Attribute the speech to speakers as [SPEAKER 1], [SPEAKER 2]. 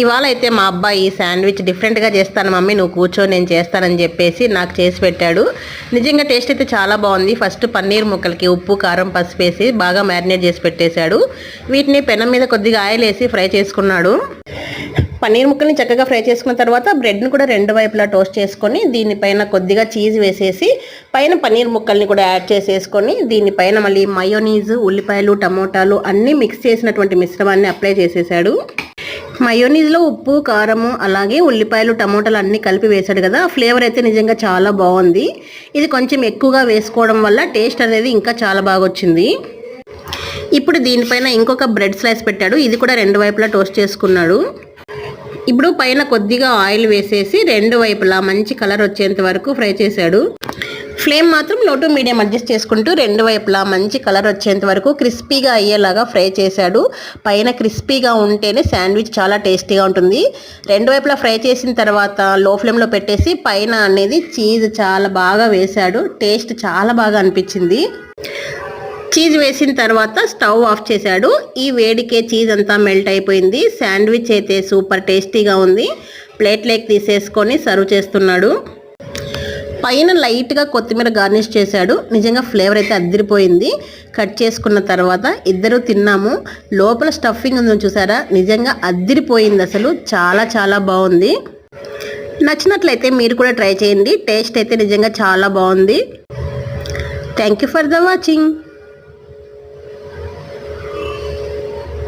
[SPEAKER 1] ఇవాళ అయితే మా అబ్బాయి శాండ్విచ్ డిఫరెంట్గా చేస్తాను మమ్మీ నువ్వు కూర్చో నేను చేస్తానని చెప్పేసి నాకు చేసి పెట్టాడు. నిజంగా టేస్ట్ అయితే చాలా బాగుంది. ఫస్ట్ పన్నీర్ ముక్కలకి ఉప్పు కారం పసుపు వేసి బాగా మ్యారినేట్ చేసి పెట్టేశాడు. వీటిని పెనం మీద కొద్దిగా ఆయిల్ వేసి ఫ్రై చేసుకున్నాడు. పన్నీర్ ముక్కల్ని చక్కగా ఫ్రై చేసుకున్న తర్వాత బ్రెడ్ని కూడా రెండు వైపులా టోస్ట్ చేసుకొని దీనిపైన కొద్దిగా చీజ్ వేసేసి పైన పన్నీర్ ముక్కల్ని కూడా యాడ్ చేసేసుకొని దీనిపైన మళ్ళీ మయోనీస్ ఉల్లిపాయలు టమోటాలు అన్నీ మిక్స్ చేసినటువంటి మిశ్రమాన్ని అప్లై చేసేసాడు మయోనీస్లో ఉప్పు కారము అలాగే ఉల్లిపాయలు టమోటాలు అన్నీ కలిపి వేశాడు కదా. ఫ్లేవర్ అయితే నిజంగా చాలా బాగుంది. ఇది కొంచెం ఎక్కువగా వేసుకోవడం వల్ల టేస్ట్ అనేది ఇంకా చాలా బాగా వచ్చింది ఇప్పుడు దీనిపైన ఇంకొక బ్రెడ్ స్లైస్ పెట్టాడు. ఇది కూడా రెండు వైపులా టోస్ట్ చేసుకున్నాడు. ఇప్పుడు పైన కొద్దిగా ఆయిల్ వేసేసి రెండు వైపులా మంచి కలర్ వచ్చేంత వరకు ఫ్రై చేశాడు. ఫ్లేమ్ మాత్రం లో టు మీడియం అడ్జస్ట్ చేసుకుంటూ రెండు వైపులా మంచి కలర్ వచ్చేంత వరకు క్రిస్పీగా అయ్యేలాగా ఫ్రై చేశాడు. పైన క్రిస్పీగా ఉంటేనే శాండ్విచ్ చాలా టేస్టీగా ఉంటుంది. రెండు వైపులా ఫ్రై చేసిన తర్వాత లో ఫ్లేమ్లో పెట్టేసి పైన అనేది చీజ్ చాలా బాగా వేశాడు. టేస్ట్ చాలా బాగా అనిపించింది. చీజ్ వేసిన తర్వాత స్టవ్ ఆఫ్ చేశాడు. ఈ వేడికే చీజ్ అంతా మెల్ట్ అయిపోయింది. శాండ్విచ్ అయితే సూపర్ టేస్టీగా ఉంది. ప్లేట్లోకి తీసేసుకొని సర్వ్ చేస్తున్నాడు. పైన లైట్గా కొత్తిమీర గార్నిష్ చేశాడు. నిజంగా ఫ్లేవర్ అయితే అద్దరిపోయింది. కట్ చేసుకున్న తర్వాత ఇద్దరు తిన్నాము. లోపల స్టఫింగ్ ఉందని చూసారా? నిజంగా అద్దరిపోయింది అసలు. చాలా చాలా బాగుంది. నచ్చినట్లయితే మీరు కూడా ట్రై చేయండి. టేస్ట్ అయితే నిజంగా చాలా బాగుంది. Thank you for the watching.